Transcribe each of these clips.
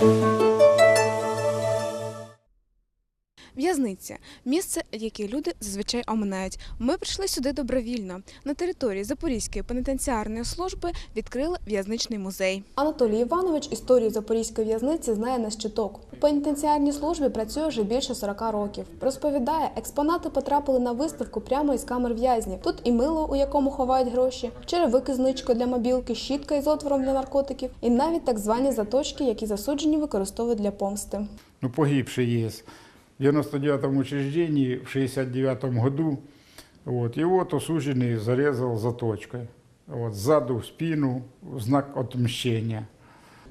thank you В'язниця місце, яке люди зазвичай оминають. Ми прийшли сюди добровільно. На території Запорізької пенітенціарної служби відкрили в'язничний музей. Анатолій Іванович історію запорізької в'язниці знає на щиток. У пенітенціарній службі працює вже більше 40 років. Розповідає, експонати потрапили на виставку прямо із камер в'язнів. Тут і мило, у якому ховають гроші, черевики з ничкою для мобілки, щітка із отвором для наркотиків, і навіть так звані заточки, які засуджені використовують для помсти. ну, погибший есть. В 99-м учреждении, в 69 году, вот, его осужденный зарезал заточкой. Вот, сзаду в спину, в знак отмщения.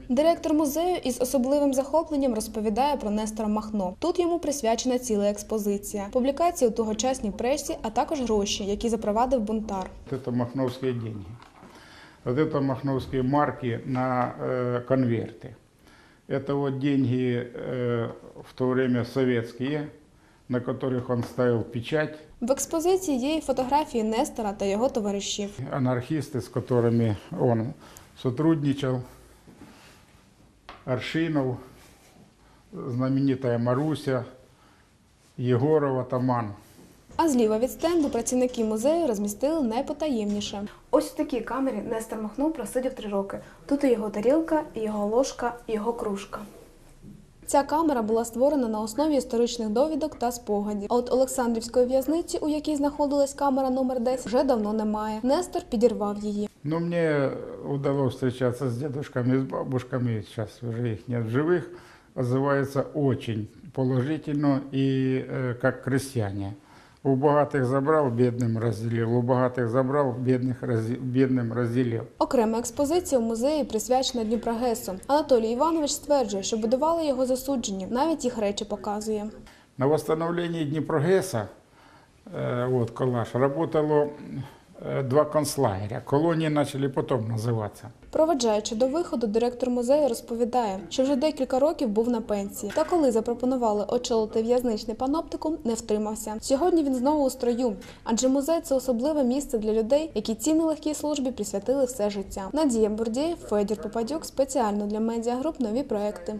Директор музею із особливим захопленням розповідає про Нестора Махно. Тут йому присвячена ціла експозиція, публікації у тогочасній пресі, а також гроші, які запровадив бунтар. Вот это махновские деньги. Вот это махновские марки на э, конверты. Это вот деньги э, в то время советские, на которых он ставил печать. В експозиції є і фотографії Нестора та його товаришів. анархисты, с которыми он сотрудничал, Аршинов, знаменитая Маруся, Егорова, Таман. А зліва від стенду працівники музею розмістили найпотаємніше. Ось в такій камері Нестор Махно просидів три роки. Тут і його тарілка, і його ложка, і його кружка. Ця камера була створена на основі історичних довідок та спогадів. А от Олександрівської в'язниці, у якій знаходилась камера номер 10, вже давно немає. Нестор підірвав її. Но мне удалось встречаться с дедушками, с бабушками, сейчас уже их нет в живых, отзывается очень положительно и э, как крестьяне. У богатых забрал, бедным разделил, у богатых забрал, бедных разде- бедным разделил. Окрема експозиція у музеї присвячена Дніпрогесу. Анатолій Іванович стверджує, що будували його засуджені. Навіть їх речі показує. На восстановлении Днепрогресса, э, вот коллаж, работало э, два концлагеря. Колонии начали потом называться. Проведжаючи до виходу, директор музею розповідає, що вже декілька років був на пенсії. Та коли запропонували очолити в'язничний паноптикум, не втримався. Сьогодні він знову у строю, адже музей це особливе місце для людей, які цій нелегкій службі присвятили все життя. Надія Бурдєєв, Федір Попадюк спеціально для медіагруп нові проекти.